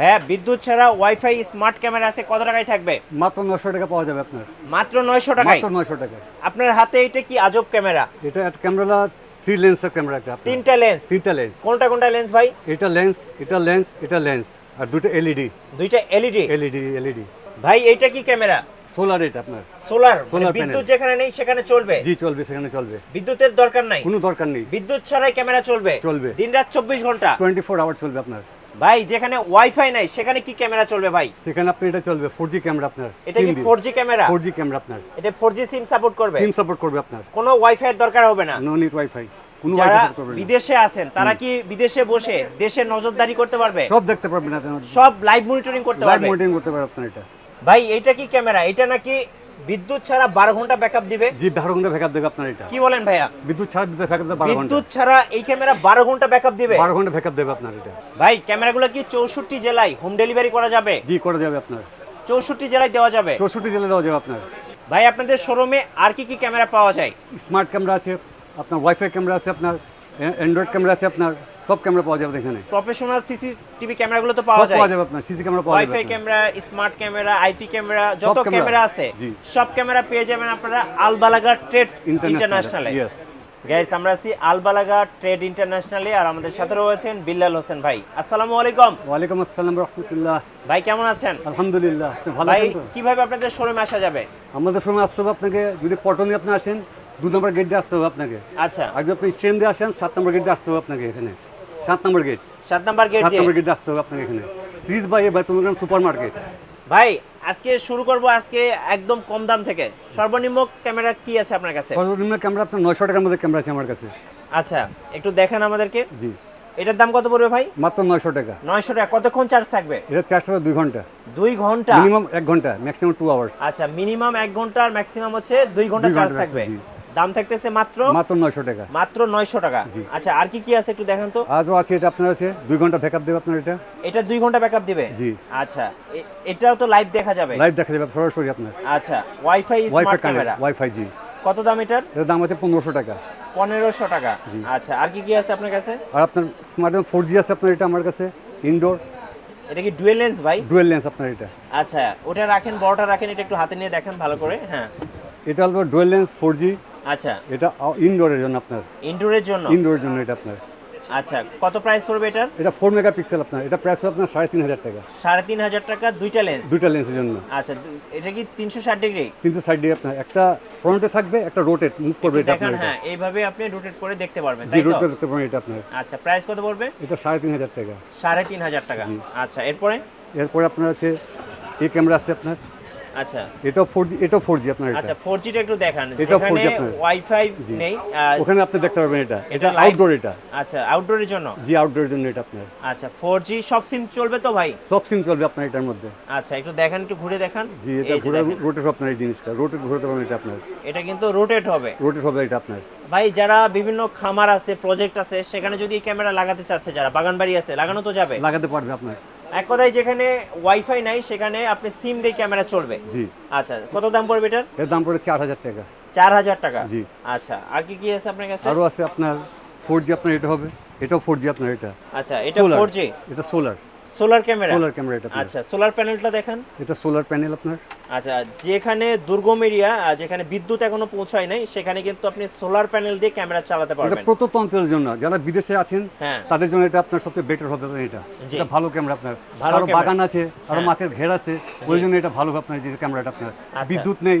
ভাইয়া বিদ্যুৎ ছাড়া ওয়াইফাই স্মার্ট ক্যামেরা আছে কত টাকায় থাকবে? মাত্র নশো টাকা পাওয়া যাবে আপনার। মাত্র নয়শো টাকায়? মাত্র নশো টাকা আপনার হাতে এটা কি আজব ক্যামেরা এটা ক্যামেরা থ্রি লেন্সের ক্যামেরা একটা তিনটা লেন্স তিনটা লেন্স কোনটা কোনটা লেন্স ভাই? এটা লেন্স এটা লেন্স এটা লেন্স আর দুটো এলইডি দুইটা এলইডি এলইডি এলইডি ভাই এইটা কি ক্যামেরা সোলার এটা আপনার। সোলার Solar বিদ্যুৎ যেখানে নেই সেখানে চলবে? জি চলবে সেখানে চলবে। বিদ্যুতের দরকার নাই? কোনো দরকার নেই। বিদ্যুৎ ছাড়াই ক্যামেরা চলবে? চলবে। দিন রাত চব্বিশ ঘণ্টা? টোয়েন্টি ফোর আওয়ার চলবে আপনার। ভাই যেখানে ওয়াইফাই নাই সেখানে কি ক্যামেরা চলবে ভাই? সেখানে আপনি এটা চলবে ফোর জি ক্যামেরা আপনার এটা কি four G camera four G camera আপনার। এটা ফোর জি সিম সাপোর্ট করবে? সিম সাপোর্ট করবে আপনার। কোনো ওয়াইফাই এর দরকার হবে না। নো নিট ওয়াইফাই কোনো যারা বিদেশে আছেন তারা কি বিদেশে বসে দেশের নজরদারি করতে পারবে? সব দেখতে পারবেন না সব লাইভ মনিটরিং করতে পারবে লাইভ পারবে? মনিটরিং করতে পারবে আপনার এটা। ভাই এটা কি ক্যামেরা? এটা নাকি বিদ্যুৎ ছাড়া বারো ঘণ্টা ব্যাকআপ দিবে? জি বারো ঘণ্টা ব্যাকআপ দেবে আপনার এটা। কি বলেন ভাইয়া? বিদ্যুৎ ছাড়া বিদ্যুৎ ব্যাকআপ দেবে বিদ্যুৎ ছাড়া এই ক্যামেরা বারো ঘণ্টা ব্যাকআপ দিবে? বারো ঘণ্টা ব্যাকআপ দেবে আপনার এটা। ভাই ক্যামেরাগুলো কি চৌষট্টি জেলায় হোম ডেলিভারি করা যাবে? জি করে যাবে আপনার। চৌষট্টি জেলায় দেওয়া যাবে? চৌষট্টি জেলায় দেওয়া যাবে আপনার। ভাই আপনাদের শোরুমে আর কি কি ক্যামেরা পাওয়া যায়? স্মার্ট ক্যামেরা আছে আপনার ওয়াইফাই ক্যামেরা আছে আপনার অ্যান্ড্রয়েড ক্যামেরা আছে আপনার সব ক্যামেরা পাওয়া যাবে এখানে। প্রফেশনাল সিসিটিভি ক্যামেরাগুলো তো পাওয়া যায় পাওয়া যাবে আপনার সিসি ক্যামেরা পাওয়া যাবে wifi camera smart camera IP camera যত ক্যামেরা আছে সব ক্যামেরা পেয়ে যাবেন আপনারা আলবালাগা ট্রেড ইন্টারন্যাশনালে ইয়েস গাইস আমরা আছি আলবালাগা ট্রেড ইন্টারন্যাশনালে আর আমাদের সাথে রয়েছেন বিল্লাল হোসেন ভাই। আসসালামু আলাইকুম। ওয়ালাইকুম আসসালাম রহমতুল্লাহ। ভাই কেমন আছেন? আলহামদুলিল্লাহ ভালো আছেন কীভাবে আপনাদের শোরুমে আসা যাবে? আমাদের সময় আসতে হবে আপনাকে যদি পটনে আপনি আসেন দু নম্বর গেট দিয়ে আসতে হবে আপনাকে। আচ্ছা। আর যদি আপনি স্টেশন দিয়ে আসেন সাত নম্বর গেট দিয়ে আসতে হবে আপনাকে এখানে। সাত নম্বর গেট সাত নাম্বার গেট সাত নম্বর গেট দিয়ে আসতে হবে আপনাকে এখানে। প্লিজ ভাই এ বাতুলগ্রাম সুপার মার্কেট ভাই আজকে শুরু করব আজকে একদম কম দাম থেকে। সর্বনিম্ন ক্যামেরা কি আছে আপনার কাছে? সর্বনিম্ন ক্যামেরা আপনার নয়শো টাকার মধ্যে ক্যামেরা আছে আমার কাছে। আচ্ছা একটু দেখান আমাদেরকে। জি। এটার দাম কত পড়বে ভাই? মাত্র নয়শো টাকা। নয়শো টাকা। কতক্ষণ চার্জ থাকবে? এটা চারশো টাকা দুই ঘণ্টা। দুই ঘণ্টা? মিনিমাম এক ঘণ্টা ম্যাক্সিমাম টু আওয়ার্স আচ্ছা মিনিমাম এক ঘণ্টা আর ম্যাক্সিমাম হচ্ছে দুই ঘণ্টা চার্জ থাকবে। দাম থাকতেছে মাত্র? মাত্র নয়শো টাকা। মাত্র নয়শো টাকা। জি। আচ্ছা আর কি কি আছে একটু দেখেন তো? আজও আছে এটা আপনার আছে। দুই ঘণ্টা ব্যাকআপ দেবে আপনার এটা। এটা দুই ঘণ্টা ব্যাকআপ দিবে? জি। আচ্ছা এটাও তো লাইভ দেখা যাবে? লাইভ দেখা যাবে সরাসরি আপনার। আচ্ছা ওয়াইফাই স্মার্ট ক্যামেরা ওয়াইফাই জি। কত দাম এটার? এটার দাম আছে পনেরোশো টাকা। পনেরোশো টাকা। আচ্ছা আর কি কি আছে আপনার কাছে? আর আপনার স্মার্টফোন ফোর জি আছে আপনার এটা আমার কাছে ইনডোর এটা কি ডুয়েল লেন্স ভাই? ডুয়েল লেন্স আপনার এটা। আচ্ছা ওটা রাখেন বড়টা রাখেন এটা একটু হাতে নিয়ে দেখেন ভালো করে হ্যাঁ। এটা হলো ডুয়েল লেন্স ফোর জি আচ্ছা। এটা ইনডোরের জন্য আপনার। ইনডোরের জন্য? ইনডোরের জন্য এটা আপনার। আচ্ছা কত প্রাইস পড়বে এটার? এটা ফোর মেগা পিক্সেল আপনার। এটা প্রাইস আপনার সাড়ে তিন হাজার টাকা। সাড়ে তিন হাজার টাকা দুইটা লেন্স দুইটা লেন্সের জন্য। আচ্ছা এটা কি তিনশো ষাট ডিগ্রি? কিন্তু সাইড দিয়ে আপনার। একটা ফ্রন্টে থাকবে একটা রোটেট মুভ করবে এটা আপনার হ্যাঁ এইভাবে আপনি রোটেট করে দেখতে পারবেন জি তাই রোট তো করে দেখতে পারেন এটা আপনার। আচ্ছা প্রাইস কত পড়বে? এটা সাড়ে তিন হাজার টাকা। সাড়ে তিন হাজার টাকা। আচ্ছা এরপরে? এরপরে আপনার আছে এই ক্যামেরা আছে আপনার। আচ্ছা। জি এটাও ফোর জি আপনার এটা। আচ্ছা ফোর জিটা একটু দেখান। যেখানে ওয়াইফাই নেই ওখানে আপনি দেখতে পারবেন এটা। এটা আউটডোর এটা। আচ্ছা আউটডোরের জন্য? জি আউটডোরের জন্য এটা আপনার। আচ্ছা ফোর জি সব সিম চলবে তো ভাই? সব সিম চলবে আপনার এটার মধ্যে। আচ্ছা একটু দেখেন একটু ঘুরে দেখান। জি এটা ঘুরে। রোটেট আপনার এই জিনিসটা। রোটেট ঘুরতে পারবেন এটা আপনার। এটা কিন্তু রোটেট হবে। রোটেট হবে এটা আপনার। ভাই যারা বিভিন্ন খামার আছে প্রজেক্ট আছে সেখানে যদি ক্যামেরা লাগাতে চাচ্ছে যারা বাগান বাড়ি আছে লাগানো তো যাবে? লাগাতে পারবে আপনার। এক কথায় যেখানে ওয়াইফাই নাই সেখানে আপনি সিম দিয়ে ক্যামেরা চলবে। জি। আচ্ছা কত দাম পড়বে এটার? এর দাম পড়বে চার হাজার টাকা। চার হাজার টাকা? জি। আচ্ছা আর কি কি আছে আপনার কাছে? আরও আছে আপনার ফোর জি আপনার এটা হবে এটাও ফোর জি আপনার এটা। আচ্ছা এটা। ফোর জি এটা solar solar camera? Solar camera এটা আচ্ছা সোলার প্যানেলটা দেখান। এটা সোলার প্যানেল আপনার। আচ্ছা যেখানে দুর্গম এরিয়া যেখানে বিদ্যুৎ এখনও পৌঁছায় নাই সেখানে কিন্তু আপনি সোলার প্যানেল দিয়ে ক্যামেরা চালাতে এটা পারবেন। প্রত্যন্ত অঞ্চলের জন্য। যারা বিদেশে আছেন হ্যাঁ। তাদের জন্য এটা আপনার সবচেয়ে বেটার হবে এটা। এটা ভালো ক্যামেরা আপনার। ভালো আরও বাগান আছে আরও হ্যাঁ। মাছের ঘের আছে ওই জন্য এটা ভালো আপনার যে ক্যামেরাটা আপনার। আচ্ছা। বিদ্যুৎ নেই।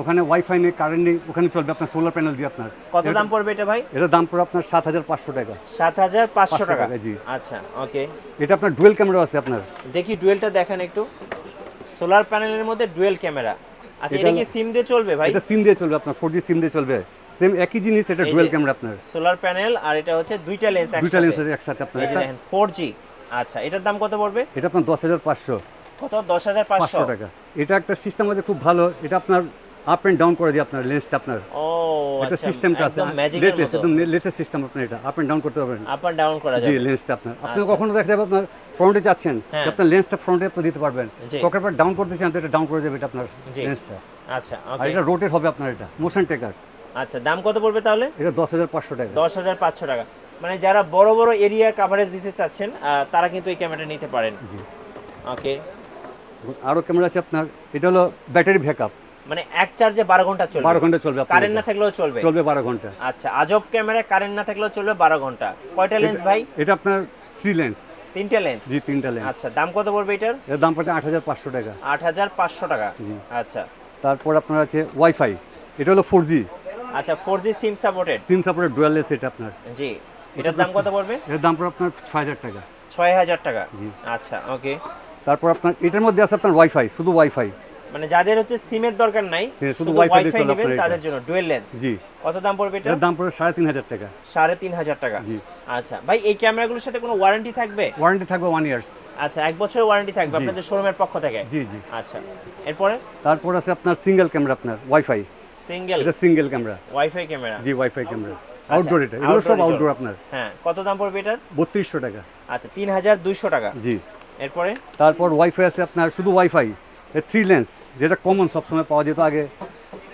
ওখানে ওয়াইফাই নেই কারেন্ট নেই ওখানে চলবে আপনার সোলার প্যানেল দিয়ে আপনার। কত দাম পড়বে এটা ভাই? এটার দাম পড়বে আপনার সাত হাজার পাঁচশো টাকা। সাত হাজার পাঁচশো টাকা। জি। আচ্ছা ওকে এটা আপনার ডুয়েল ক্যামেরা আছে আপনার। দেখি ডুয়েলটা দেখেন একটু। সোলার প্যানেলের মধ্যে ডুয়েল ক্যামেরা আচ্ছা এটা এটা কি সিম দিয়ে চলবে ভাই? এটা সিম দিয়ে চলবে আপনার ফোর জি সিম দিয়ে চলবে। সেম একই জিনিস এটা ডুয়েল ক্যামেরা আপনার। সোলার প্যানেল আর এটা হচ্ছে দুইটা লেন্স দুইটা লেন্সের একসাথে আপনার। এটা ফোর জি আচ্ছা এটার দাম কত পড়বে? এটা আপনার দশ হাজার পাঁচশো। কত? দশ হাজার পাঁচশো। টাকা। এটা একটা সিস্টেম আছে খুব ভালো। এটা আপনার আপ এন্ড ডাউন করে দিয়ে আপনার লেন্সটা আপনার। ও আচ্ছা সিস্টেমটা আছে একদম ম্যাজিকের লেটেস্ট একদম লেটেস্ট সিস্টেম আপনার এটা আপ এন্ড ডাউন করতে পারবেন আপ আর ডাউন করা যায় জি লেন্সটা আপনার। আপনি আচ্ছা। কখনো দেখা যাবে আপনার ফ্রন্টে যাচ্ছেন হ্যাঁ। আপনার লেন্সটা ফ্রন্টে আপনি দিতে পারবেন। কখন পর ডাউন করতে চান এটা ডাউন করে যাবে এটা আপনার। লেন্সটা আচ্ছা আর এটা রোটেট হবে আপনার এটা মোশন টেকার আচ্ছা দাম কত পড়বে তাহলে? এটা দশ হাজার পাঁচশো টাকা। দশ হাজার পাঁচশো টাকা। মানে যারা বড় বড় এরিয়া কাভারেজ দিতে চাচ্ছেন তারা কিন্তু এই ক্যামেরাটা নিতে পারেন। জি। ওকে আরও ক্যামেরা আছে আপনার এটা হলো ব্যাটারি ব্যাকআপ মানে এক চার্জে বারো ঘণ্টা চলবে। বারো ঘণ্টা চলবে কারেন্ট না থাকলেও চলবে। চলবে বারো ঘণ্টা। আচ্ছা আজব ক্যামেরা কারেন্ট না থাকলেও চলবে বারো ঘণ্টা। কয়টা লেন্স ভাই? এটা আপনার থ্রি লেন্স তিনটে লেন্স জি তিনটা লেন্স আচ্ছা দাম কত পড়বে এটার? এর দাম পড়ছে আট হাজার পাঁচশো টাকা। আট হাজার পাঁচশো টাকা। জি। আচ্ছা। তারপর আপনার আছে ওয়াইফাই এটা হলো ফোর জি আচ্ছা ফোর জি সিম সাপোর্টেড সিম সাপোর্টের ডুয়াল লেন্স এটা আপনার। জি। এটার দাম কত পড়বে? এর দাম পড়ে আপনার ছয় হাজার টাকা। ছয় হাজার টাকা। জি। আচ্ছা ওকে তারপর আপনার এটার মধ্যে আছে আপনার ওয়াইফাই শুধু ওয়াইফাই মানে যাদের হচ্ছে সিমের দরকার নাই শুধু ওয়াইফাই নেবেন তাদের জন্য ডুয়েল লেন্স জি। কত দাম পড়বে এটা? এর দাম পড়বে সাড়ে তিন হাজার টাকা। সাড়ে তিন হাজার টাকা। জি। আচ্ছা ভাই এই ক্যামেরাগুলোর সাথে কোনো ওয়ারেন্টি থাকবে? ওয়ারেন্টি থাকবে ওয়ান ইয়ার্স আচ্ছা এক বছরের ওয়ারেন্টি থাকবে আপনাদের শোরুমের পক্ষ থেকে? জি জি। আচ্ছা এরপরে? তারপর আছে আপনার সিঙ্গেল ক্যামেরা আপনার ওয়াইফাই সিঙ্গেল এটা সিঙ্গেল ক্যামেরা ওয়াইফাই ক্যামেরা জি ওয়াইফাই ক্যামেরা আউটডোর এটা। এগুলো সব আউটডোর আপনার। হ্যাঁ কত দাম পড়বে এটার? বত্রিশশো টাকা। আচ্ছা তিন হাজার দুইশো টাকা। জি। এরপরে? তারপর ওয়াইফাই আছে আপনার শুধু ওয়াইফাই থ্রি লেন্স যেটা কমন সবসময় পাওয়া যেত আগে।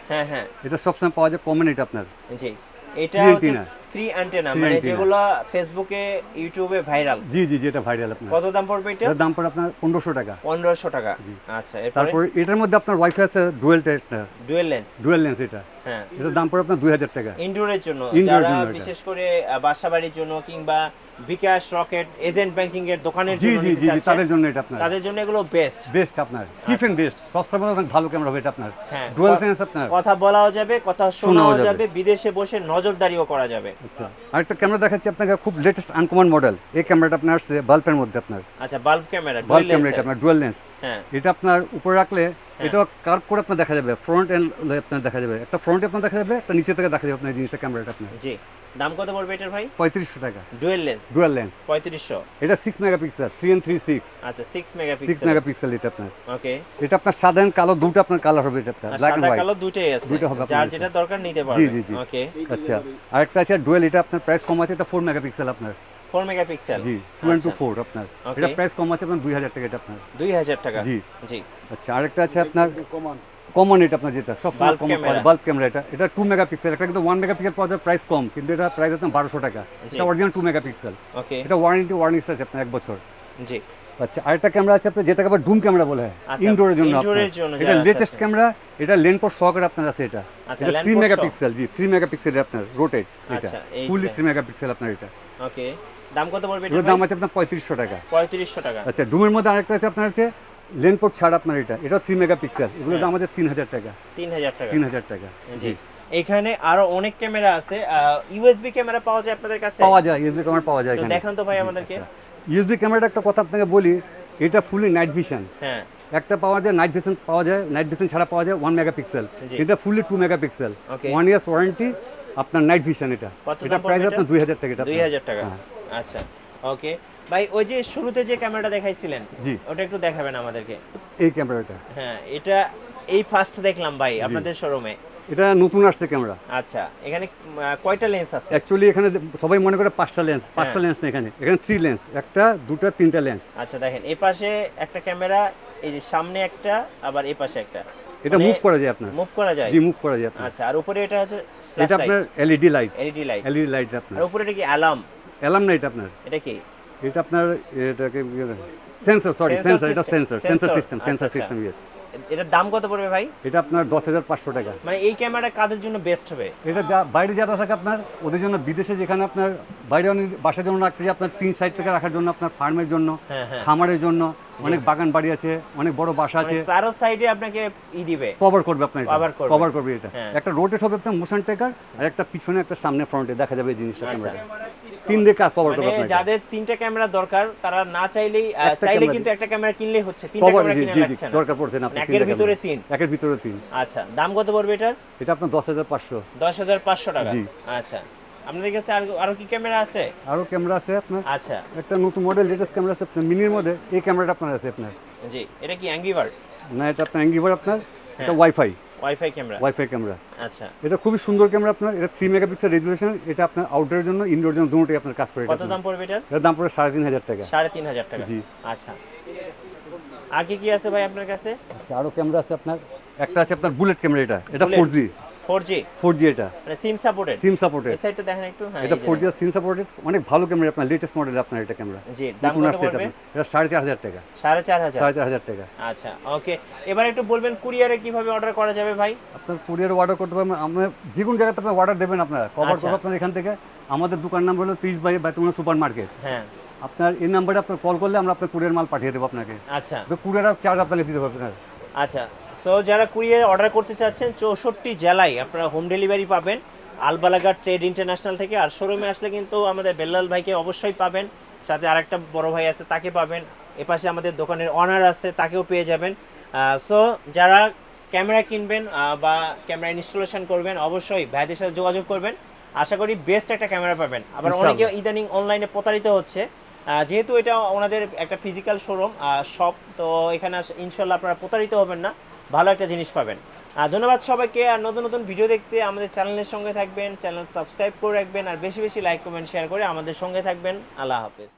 হ্যাঁ হ্যাঁ। এটা সবসময় পাওয়া যায় কমন এটা আপনার। জি। এটা হচ্ছে থ্রি অ্যান্টেনা মানে যেগুলো ফেসবুকে ইউটিউবে ভাইরাল জি জি এটা ভাইরাল আপনার। কত দাম পড়বে এটা? দাম পড়ে আপনার পনেরোশো টাকা। পনেরোশো টাকা। আচ্ছা তারপর এটার মধ্যে আপনার ওয়াইফাই আছে ডুয়েল টাইপটার ডুয়েল লেন্স ডুয়েল লেন্স এটা। হ্যাঁ। এটার দাম পড়ে আপনার দুই হাজার টাকা। ইনডোরের জন্য। যারা জন্য এটা। বিশেষ করে আহ, বাসা বাড়ির জন্য কিংবা বিকাশ রকেট এজেন্ট ব্যাংকিং এর দোকানের জি জন্য জি জি জি তাদের জন্য এটা আপনার। তাদের জন্য এগুলো বেস্ট বেস্ট আপনার। চিপ এন্ড বেস্ট সস্তার মধ্যে অনেক ভালো ক্যামেরা হবে এটা আপনার। হ্যাঁ ডুয়েল সেন্স আপনার। কথা বলাও যাবে কথা শোনাও যাবে। যাবে। বিদেশে বসে নজরদারিও করা যাবে। আচ্ছা। আরেকটা ক্যামেরা দেখাচ্ছি আপনাকে খুব লেটেস্ট আনকমন মডেল এই ক্যামেরাটা আপনার আসছে বাল্বের মধ্যে আপনার। আচ্ছা বাল্ব ক্যামেরা বাল্ব ক্যামেরা এটা আপনার ডুয়েল লেন্স হ্যাঁ। এটা আপনার উপরে রাখলে এটা কার্ভ করে আপনার দেখা যাবে ফ্রন্ট এন্ড আপনার দেখা যাবে। একটা ফ্রন্টে আপনার দেখা যাবে একটা নিচে থেকে দেখা যাবে আপনার জিনিসটা ক্যামেরাটা আপনার। জি। দাম কত পড়বে এটার ভাই? পঁয়ত্রিশশো টাকা। ডুয়েল লেন্স ডুয়েল লেন্স পঁয়ত্রিশশো? এটা six megapixel three N three six আচ্ছা সিক্স সিক্স মেগাপিক্সেল মেগাপিক্সেল এটা আপনার। ওকে এটা আপনার সাদা and কালো দুটো আপনার কালার হবে এটা আপনার ব্ল্যাক এন্ড হোয়াইট কালো দুটোই আছে। দুটো হবে আপনার যার যেটা দরকার নিতে জি পারবে। জি জি। ওকে আচ্ছা। আরেকটা আছে ডুয়েল এটা আপনার প্রাইস কম আছে এটা ফোর মেগাপিক্সেল আপনার। ফোর মেগাপিক্সেল জি টু টু ফোর আপনার। এটা প্রাইস কম আছে আপনার দুই হাজার টাকা এটা আপনার। দুই হাজার টাকা। জি। জি। আচ্ছা আরেকটা আছে আপনার কমন এটা আপনার যেটা সব কমন বাল্ব ক্যামেরা এটা। এটা টু মেগাপিক্সেল এটা কিন্তু ওয়ান মেগাপিক্সেল পাওয়া যায় প্রাইস কম কিন্তু এটা প্রাইস আপনার বারোশো টাকা। এটা অরিজিনাল টু মেগাপিক্সেল ওকে এটা ওয়ারেন্টি ওয়ারেন্টি আছে আপনার এক বছর। জি। আচ্ছা আরেকটা ক্যামেরা আছে আপনার যেটাকে আবার ডুম ক্যামেরা বলে হয়। আচ্ছা, ইনডোরের জন্য indoor জন্য এটা লেটেস্ট আচ্ছা। ক্যামেরা এটা লেন পোর্ট সহকারে আপনার আছে এটা। আচ্ছা, এটা lens থ্রি port সহ? মেগাপিক্সেল জি থ্রি মেগাপিক্সেল আপনার রোটেট এটা। আচ্ছা, ফুলি যে। থ্রি মেগাপিক্সেল আপনার এটা। ওকে দাম কত পড়বে এটার দাম আছে আপনার পঁয়ত্রিশশো টাকা। পঁয়ত্রিশশো টাকা। আচ্ছা ডুমের মধ্যে আরেকটা আছে আপনার হচ্ছে লেন পোর্ট ছাড় আপনার এটা। এটা থ্রি মেগাপিক্সেল এগুলোর দাম আছে তিন হাজার টাকা। তিন হাজার টাকা। তিন হাজার টাকা জি। এখানে আরও অনেক ক্যামেরা আছে। ইউএসবি ক্যামেরা পাওয়া যায় আপনাদের কাছে? পাওয়া যায় ইউএসবি ক্যামেরা পাওয়া যায় এখানে। দেখান তো ভাই আমাদেরকে। ইউএসবি ক্যামেরাটা একটা কথা আপনাকে বলি এটা ফুলি নাইট ভিশন হ্যাঁ। একটা পাওয়া যায় নাইট ভিশন পাওয়া যায় নাইট ভিশন ছাড়া পাওয়া যায় ওয়ান মেগাপিক্সেল। এটা fully two megapixel. One years warranty আপনার নাইট ভিশন এটা। এটা প্রাইস আপনার দুই হাজার টাকা দুই। হাজার টাকা। হ্যাঁ। আচ্ছা ওকে ভাই ওই যে শুরুতে যে ক্যামেরাটা দেখাইছিলেন জি। ওটা একটু দেখাবেন আমাদেরকে। এই ক্যামেরাটা হ্যাঁ এটা এই ফার্স্ট দেখলাম ভাই আপনাদের শোরুমে এটা নতুন আসছে ক্যামেরা আচ্ছা এখানে কয়টা লেন্স আছে? অ্যাকচুয়ালি এখানে সবাই মনে করে পাঁচটা লেন্স পাঁচটা হ্যাঁ। লেন্স না এখানে। এখানে থ্রি লেন্স একটা দুটো তিনটা লেন্স আচ্ছা দেখেন এই পাশে একটা ক্যামেরা এই যে সামনে একটা আবার এই পাশে একটা। এটা মুভ করা যায় আপনার। মুভ করা যায়? জি মুভ করা যায় আচ্ছা আর উপরে এটা হচ্ছে এটা আপনার LED light LED light LED light আপনার। আর উপরে এটা কি অ্যালার্ম অ্যালার্ম না এটা আপনার? এটা কি? এটা আপনার এটাকে সেন্সর সরি সেন্সর এটা sensor sensor system sensor system yes এটার দাম কত পড়বে ভাই? এটা আপনার দশ হাজার পাঁচশো টাকা। মানে এই ক্যামেরা কাদের জন্য বেস্ট হবে? এটা বাইরে যারা থাকে আপনার ওদের জন্য বিদেশে যেখানে আপনার বাইরে অনেক বাসার জন্য রাখতে আপনার তিন সাইড থেকে রাখার জন্য আপনার ফার্মের জন্য হ্যাঁ হ্যাঁ। খামারের জন্য অনেক বাগান বাড়ি আছে অনেক বড় বাসা আছে। মানে চারো সাইডে আপনাকে ই দিবে। কভার করবে আপনার Cover করবে। কভার করবে এটা। হ্যাঁ। একটা রোটেট হবে আপনার মোশন টেকার আর একটা পিছনে একটা সামনে ফ্রন্টে দেখা যাবে এই জিনিসটা আচ্ছা। ক্যামেরা তিন দিকে কভার করবে মানে আপনার। যাদের তিনটা ক্যামেরা দরকার তারা না চাইলেই চাইলে কিন্তু একটা ক্যামেরা কিনলে হচ্ছে। তিনটা ক্যামেরা কিনে লাগছে না। দরকার পড়ছে না একের ভিতরে তিন। একের ভিতরে তিন। আচ্ছা দাম কত পড়বে এটার? এটা আপনার দশ হাজার পাঁচশো। দশ হাজার পাঁচশো টাকা। জি। আচ্ছা। আপনাদের কাছে আর আরও কি ক্যামেরা আছে? আরও ক্যামেরা আছে আপনার। আচ্ছা। একটা নতুন মডেল লেটেস্ট ক্যামেরা আছে আপনার মিনির মধ্যে এই ক্যামেরাটা আপনার আছে আপনার। জি এটা কি অ্যাংরি বার্ড না এটা আপনার অ্যাঙ্গিভার আপনার হ্যাঁ। এটা wifi wifi camera. Wifi camera. আচ্ছা। এটা খুবই সুন্দর ক্যামেরা আপনার এটা থ্রি মেগাপিক্সেল রেজুলেশন এটা আপনার আউটডোরের জন্য ইনডোর জন্য দুটোই আপনার কাজ করে এটা কত দাম পড়বে এটার? এটার দাম পড়ে সাড়ে তিন হাজার টাকা। সাড়ে তিন হাজার টাকা। জি। আচ্ছা। আর কি কি আছে ভাই আপনার কাছে? আচ্ছা আরও ক্যামেরা আছে আপনার একটা আছে আপনার বুলেট ক্যামেরা এটা এটা four G four G four G এটা। মানে সিম সাপোর্টেড সিম সাপোর্টেড এই সাইডটা দেখেন একটু হ্যাঁ এটা এই যে ফোর জি সিম সাপোর্টেড অনেক ভালো ক্যামেরা আপনার লেটেস্ট মডেল আপনার এটা ক্যামেরা জি দাম কত পড়বে? এটা সাড়ে চার হাজার টাকা। সাড়ে চার হাজার? সাড়ে চার হাজার টাকা। আচ্ছা ওকে। এবার একটু বলবেন কুরিয়ারে কীভাবে অর্ডার করা যাবে ভাই? আপনার কুরিয়ার অর্ডার করতে পারবেন আমরা যে কোনো জায়গাতে আপনার অর্ডার দেবেন আপনারা। কভার আচ্ছা। আপনার এখান থেকে। আমাদের দোকান নাম হলো তিরিশ বাই বাইতুমা সুপার মার্কেট হ্যাঁ। আপনার এই নাম্বারে আপনার কল করলে আমরা আপনার কুরিয়ার মাল পাঠিয়ে দেবো আপনাকে। আচ্ছা। তো কুরিয়ার চার্জ আপনাকে দিতে হবে আপনার। আচ্ছা। সো যারা কুরিয়ারে অর্ডার করতে চাচ্ছেন চৌষট্টি জেলায় আপনারা হোম ডেলিভারি পাবেন। আলবালাগা ট্রেড ইন্টারন্যাশনাল থেকে। আর শোরুমে আসলে কিন্তু আমাদের বেল্লাল ভাইকে অবশ্যই পাবেন। সাথে আরেকটা বড় ভাই আছে তাকে পাবেন। এপাশে আমাদের দোকানের অনার আছে তাকেও পেয়ে যাবেন। সো যারা ক্যামেরা কিনবেন বা ক্যামেরা ইনস্টলেশন করবেন অবশ্যই ভাইদের সাথে যোগাযোগ করবেন। আশা করি বেস্ট একটা ক্যামেরা পাবেন। আবার অনেকে ইদানিং অনলাইনে প্রতারিত হচ্ছে। যেহেতু এটা ওনাদের একটা ফিজিক্যাল শোরুম শপ তো এখানে ইনশাল্লাহ আপনারা প্রতারিত হবেন না। ভালো একটা জিনিস পাবেন। আর ধন্যবাদ সবাইকে, আর নতুন নতুন ভিডিও দেখতে আমাদের চ্যানেলের সঙ্গে থাকবেন, চ্যানেল সাবস্ক্রাইব করে রাখবেন, আর বেশি বেশি লাইক, কমেন্ট শেয়ার করে আমাদের সঙ্গে থাকবেন। আল্লাহ হাফেজ।